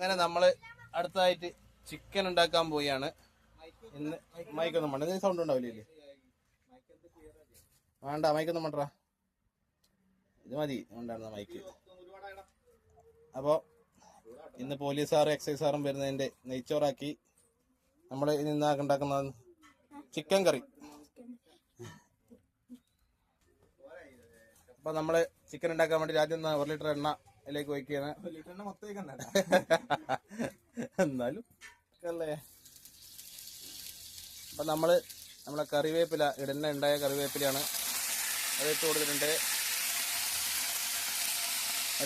അങ്ങനെ നമ്മൾ അടുത്തതായിട്ട് ചിക്കൻ ഉണ്ടാക്കാൻ പോയാണ്. ഇന്ന് മൈക്കൊന്നും വേണ്ട. സൗണ്ട് ഉണ്ടാവില്ലേ വേണ്ട മൈക്കൊന്നും വേണ്ട ഇത് മതി. ഉണ്ടായിരുന്ന മൈക്ക് അപ്പോൾ ഇന്ന് പോലീസുകാരും എക്സൈസ് സാറും വരുന്നതിന്റെ നെയ്ച്ചോറാക്കി നമ്മൾ ഇന്ന് ഉണ്ടാക്കുന്ന ചിക്കൻ കറി. അപ്പൊ നമ്മൾ ചിക്കൻ ഉണ്ടാക്കാൻ വേണ്ടി ഒന്ന് ഒരു ലിറ്റർ എണ്ണ അതിലേക്ക് വയ്ക്കുകയാണ് എന്നാലും. അല്ലേ അപ്പൊ നമ്മൾ നമ്മളെ കറിവേപ്പില ഇടന്നെ ഉണ്ടായ കറിവേപ്പിലയാണ്. അത് ഇട്ട് കൊടുത്തിട്ടുണ്ട്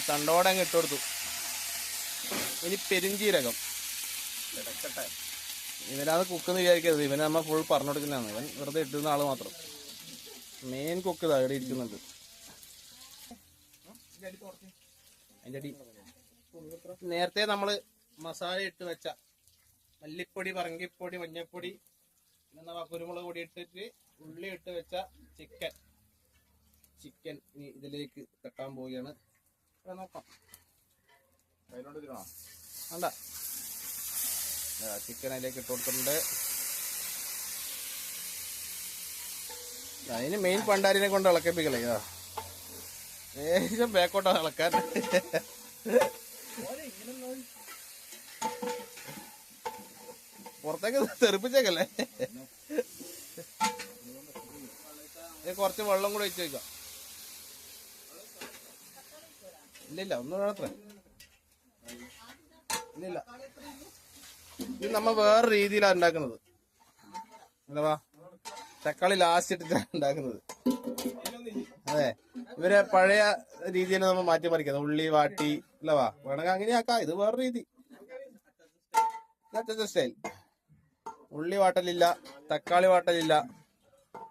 തണ്ടോടെ അങ്ങ് ഇട്ട് കൊടുത്തു. ഇനി പെരിഞ്ചീരകം. ഇവനാണ് കുക്കെന്ന് വിചാരിക്കരുത്. ഇവനെ നമ്മ ഫുൾ പറഞ്ഞു കൊടുക്കുന്നതാണ്. ഇവൻ വെറുതെ ഇട്ടുന്ന ആൾ മാത്രം. മെയിൻ കുക്ക് ഇതാ ഇവിടെ ഇരിക്കുന്നുണ്ട്. അതിന്റെ അടി. നേരത്തെ നമ്മൾ മസാല ഇട്ട് വെച്ച മല്ലിപ്പൊടി പറങ്കിപ്പൊടി മഞ്ഞപ്പൊടി പിന്നെ കുരുമുളക് പൊടി ഇട്ടിട്ട് ഉള്ളി ഇട്ട് വെച്ച ചിക്കൻ ചിക്കൻ ഇനി ഇതിലേക്ക് തട്ടാൻ പോവുകയാണ്. നോക്കാം. അല്ല ചിക്കൻ അതിലേക്ക് ഇട്ട് കൊടുത്തിട്ടുണ്ട്. അതിന് മെയിൻ പണ്ടാരിനെ കൊണ്ട് ഇളക്കിപ്പിക്കലേ ഇതാ ഏകദേശം ബാക്കോട്ടാ നടക്കാൻ. പുറത്തേക്ക് തെറിപ്പിച്ചേക്കല്ലേ? കുറച്ച് വെള്ളം കൂടെ വെച്ച് വെക്കാം. ഇല്ലില്ല ഒന്നും വേണത്ര ഇല്ലില്ല. ഇത് നമ്മ വേറെ രീതിയിലാണ് ഉണ്ടാക്കുന്നത്. എന്താ തക്കാളി ലാസ്റ്റ് ഇട്ടിട്ടാണ് ഉണ്ടാക്കുന്നത്. അതെ. ഇവരെ പഴയ രീതിയിൽ നമ്മൾ മാറ്റി മറിക്കാം ഉള്ളി വാട്ടി അല്ലവാ വേണമെങ്കിൽ അങ്ങനെയാക്കാം. ഇത് വേറെ രീതി. സ്റ്റൈൽ ഉള്ളി വാട്ടലില്ല തക്കാളി വാട്ടലില്ല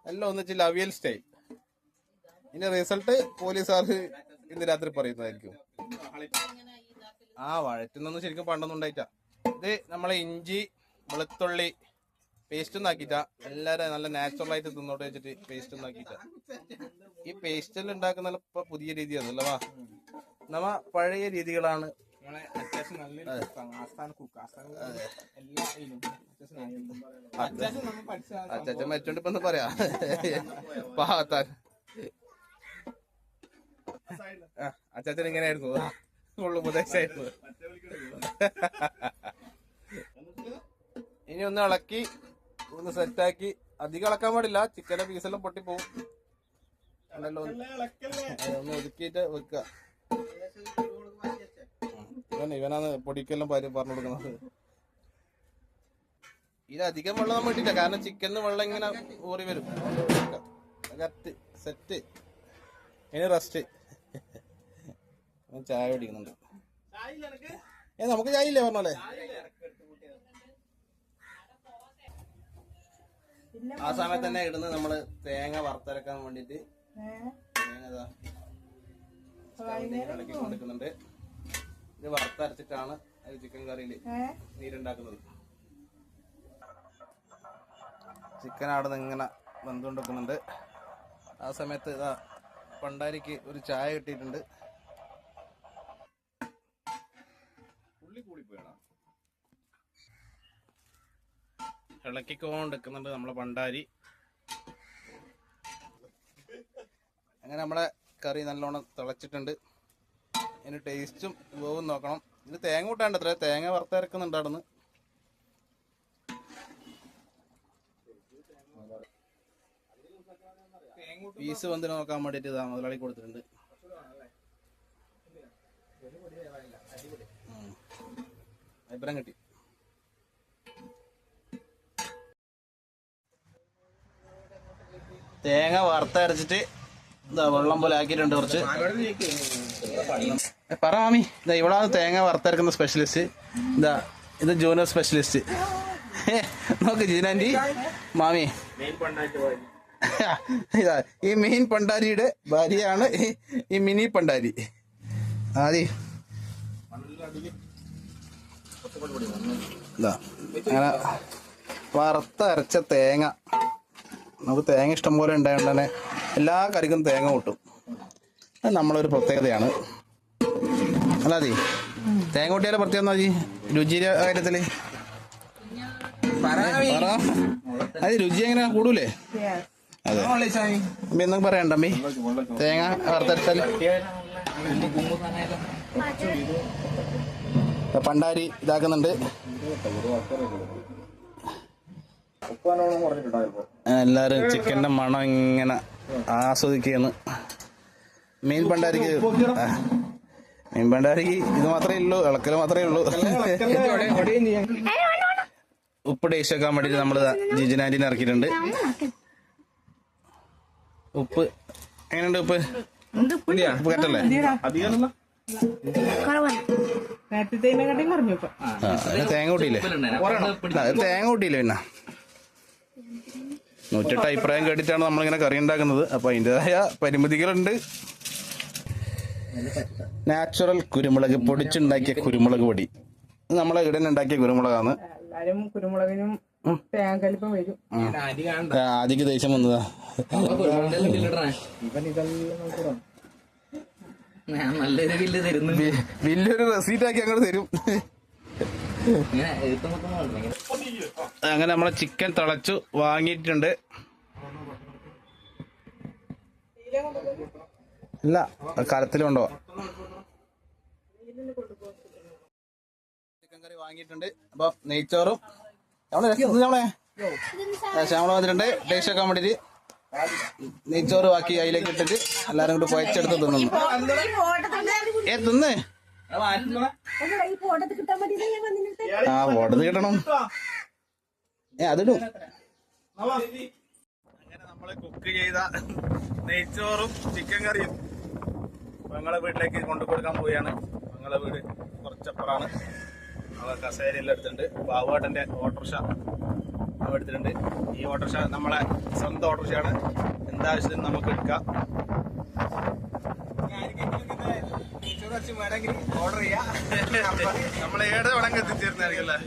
എല്ലാം ഒന്നിച്ചില്ല അവിയൽ സ്റ്റൈൽ ഇനി റിസൾട്ട് പോലീസുകാർ ഇന്ന് രാത്രി പറയുന്നതായിരിക്കും. ആ വഴറ്റുന്നൊന്നും ശരിക്കും പണ്ടൊന്നും ഉണ്ടായിട്ടാ ഇത് നമ്മളെ ഇഞ്ചി വെളുത്തുള്ളി പേസ്റ്റ് ഒന്നും എല്ലാരും നല്ല നാച്ചുറൽ ആയിട്ട് തിന്നോട്ട് വെച്ചിട്ട് പേസ്റ്റ് ഒന്നും ഈ പേസ്റ്റൽ ഉണ്ടാക്കുന്ന ഇപ്പൊ പുതിയ രീതിയാണല്ലോ വാ നമ്മ പഴയ രീതികളാണ്. അച്ഛൻ മരിച്ചോണ്ട് ഇപ്പൊ പറയാ? പാവത്താൻ. അച്ചാച്ചൻ ഇങ്ങനെയായിരുന്നു. ഉള്ളു ഉപദേശമായിരുന്നു ഇനി ഒന്ന് ഇളക്കി ഒന്ന് സെറ്റാക്കി അധികം ഇളക്കാൻ പാടില്ല. ചിക്കന്റെ പീസെല്ലാം പൊട്ടിപ്പോവും. ഒന്ന് ഒതുക്കിയിട്ട് വെക്കുക. ഇവൻ ഇവനാണ് പൊടിക്കെല്ലാം പരി- പറഞ്ഞു കൊടുക്കുന്നത്. ഇത് അധികം വെള്ളം നമ്മൾ ഇട്ടില്ല കാരണം ചിക്കൻ വെള്ളം ഇങ്ങനെ ഊറി വരും. കറക്റ്റ് സെറ്റ് ഇനി റെസ്റ്റ് ചായ കുടിക്കുന്നുണ്ട്. ഏ നമുക്ക് ചായ ഇല്ലേ പറഞ്ഞോലെ ആ സമയത്ത് തന്നെ ഇടുന്നത് നമ്മൾ തേങ്ങ വറുത്തരക്കാൻ വേണ്ടിട്ട് ഇളക്കി കൊടുക്കുന്നുണ്ട് ഇത് വറുത്തരച്ചിട്ടാണ് ചിക്കൻ കറിയിൽ നീരുണ്ടാക്കുന്നത്. ചിക്കൻ അവിടെ നിന്ന് ഇങ്ങനെ വെന്തുകൊണ്ടിരിക്കുന്നുണ്ട്. ആ സമയത്ത് ഇതാ പണ്ടാരിക്ക് ഒരു ചായ കിട്ടിയിട്ടുണ്ട്. ഇളക്കിക്കൊണ്ടിരിക്കുന്നുണ്ട് നമ്മളെ പണ്ടാരി. അങ്ങനെ നമ്മുടെ കറി നല്ലോണം തിളച്ചിട്ടുണ്ട്. ഇതിന് ടേസ്റ്റും വേവും നോക്കണം. ഇതിന് തേങ്ങ കൂട്ടാണ്ട് അത്ര. തേങ്ങ വറുത്തിറക്കുന്നുണ്ട് അവിടെ നിന്ന് പീസ് വന്നിട്ട് നോക്കാൻ വേണ്ടിട്ട് ഇതാ മുതലാളി കൊടുത്തിട്ടുണ്ട്. അഭിപ്രായം കിട്ടി. തേങ്ങ വറുത്തരച്ചിട്ട് വെള്ളം പോലെ ആക്കിയിട്ടുണ്ട് കുറച്ച്. പറ മാമി ഇതാ ഇവളാണ് തേങ്ങ വറുത്തെടുക്കുന്ന സ്പെഷ്യലിസ്റ്റ് ഇതാ ഇത് ജൂനിയർ സ്പെഷ്യലിസ്റ്റ് നോക്ക് ജീനാന്റി മാമി. ഇതാ ഈ മെയിൻ പണ്ടാരിയുടെ ഭാര്യയാണ് ഈ- മിനി പണ്ടാരി. ആദി. ഇതാ അങ്ങനെ വറുത്തരച്ച തേങ്ങ. നമുക്ക് തേങ്ങ ഇഷ്ടം പോലെ എല്ലാ കറിക്കും തേങ്ങ കൂട്ടും. അത് നമ്മളൊരു പ്രത്യേകതയാണ്. അല്ലാതെ തേങ്ങ കൂട്ടിയാലും പ്രത്യേകം നോക്കി രുചിയുടെ കാര്യത്തിൽ? അത് രുചി എങ്ങനെ കൂടൂലേ? അതെ. അമ്മ എന്നും പറയണ്ട അമ്മി. തേങ്ങ വറുത്തെടുത്താൽ പണ്ടാരി ഇതാക്കുന്നുണ്ട്. എല്ലാരും ചിക്കന്റെ മണം ഇങ്ങനെ ആസ്വദിക്കുകയാണ്. മീൻ പണ്ടാരിക്ക് മീൻ പണ്ടാരിക്ക് ഇത് മാത്രമേ ഉള്ളൂ ഇളക്കൽ മാത്രമേ ഉള്ളൂ. ഉപ്പ് ടേസ്റ്റ് വെക്കാൻ വേണ്ടിയിട്ട് നമ്മൾ ജിജിനാന്റീനെ ഇറക്കിയിട്ടുണ്ട്. ഉപ്പ്. എങ്ങനെയുണ്ട് ഉപ്പ്? ഉപ്പ് കറ്റല്ലേ തേങ്ങ കൂട്ടിയില്ലേ? തേങ്ങ കൂട്ടിയില്ലേ പിന്നെ? നൂറ്റെട്ട് അഭിപ്രായം കേട്ടിട്ടാണ് നമ്മളിങ്ങനെ കറി ഉണ്ടാക്കുന്നത്. അപ്പൊ അതിന്റെതായ പരിമിതികളുണ്ട്. നാച്ചുറൽ കുരുമുളക് പൊടിച്ചുണ്ടാക്കിയ കുരുമുളക് പൊടി. നമ്മളെ ഇടയിൽ ഉണ്ടാക്കിയ കുരുമുളകാണ്. കുരുമുളകിനും ആദ്യക്ക് ദേഷ്യം വന്നതാ. ഇവൻ ഇതെല്ലാം നോക്കണം ഞാൻ നല്ലൊരു ബില്ല് തരുന്നു ബില്ലൊരു വലിയൊരു റെസീറ്റ് ആക്കി അങ്ങോട്ട് തരും. അങ്ങനെ നമ്മളെ ചിക്കൻ തിളച്ചു വാങ്ങിയിട്ടുണ്ട്. ഇല്ല കൊണ്ടുപോവാ ചിക്കൻ കറി വാങ്ങിയിട്ടുണ്ട്. അപ്പൊ നെയ്ച്ചോറും. നമ്മളെ ശ്യാമള വന്നിട്ടുണ്ട്. ടേസ്റ്റ് ആക്കാൻ വേണ്ടിട്ട് നെയ്ച്ചോറ് ബാക്കി അതിലേക്ക് ഇട്ടിട്ട് എല്ലാരും കൂടി കുഴച്ചെടുത്ത് തിന്നു ഏ തിന്ന്? ആ കിട്ടണം. ഏ അതിടും. അങ്ങനെ നമ്മൾ കുക്ക് ചെയ്ത നെയ്ച്ചോറും ചിക്കൻ കറിയും ഞങ്ങളെ വീട്ടിലേക്ക് കൊണ്ടു കൊടുക്കാൻ പോവുകയാണ്. ഞങ്ങളെ വീട് കുറച്ചപ്പുറാണ് നമ്മളെ കസേരയെല്ലാം എടുത്തിട്ടുണ്ട്. ബാബുവാട്ടന്റെ ഓട്ടോറിക്ഷ എടുത്തിട്ടുണ്ട്. ഈ ഓട്ടോറിക്ഷ നമ്മളെ സ്വന്തം ഓട്ടോറിക്ഷയാണ്. എന്താവശ്യത്തിനും നമുക്ക് എടുക്കാം. ഓർഡർ ചെയ്യാം. നമ്മൾ ഏടെ വേണമെങ്കിൽ എത്തിച്ചേരുന്നതായിരിക്കും അല്ലേ?